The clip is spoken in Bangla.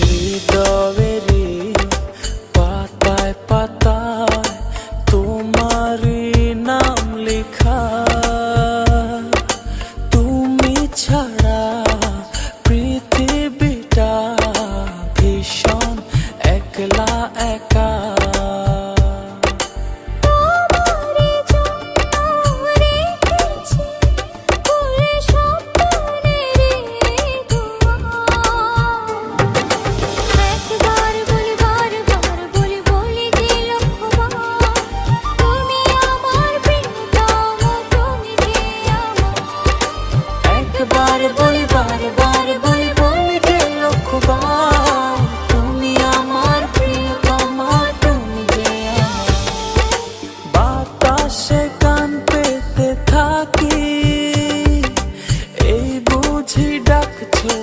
হৃদয়েরই পাতায় পাতায় নাম লেখা। তুমি ছাড়া একলা একা। একবার বলি বারবার বলি বলবে লক্ষবার তুমি আমার প্রিয়তমা, তুমি যে বাতাসে কান পেতে থাকি, এই বুঝি ডাকছো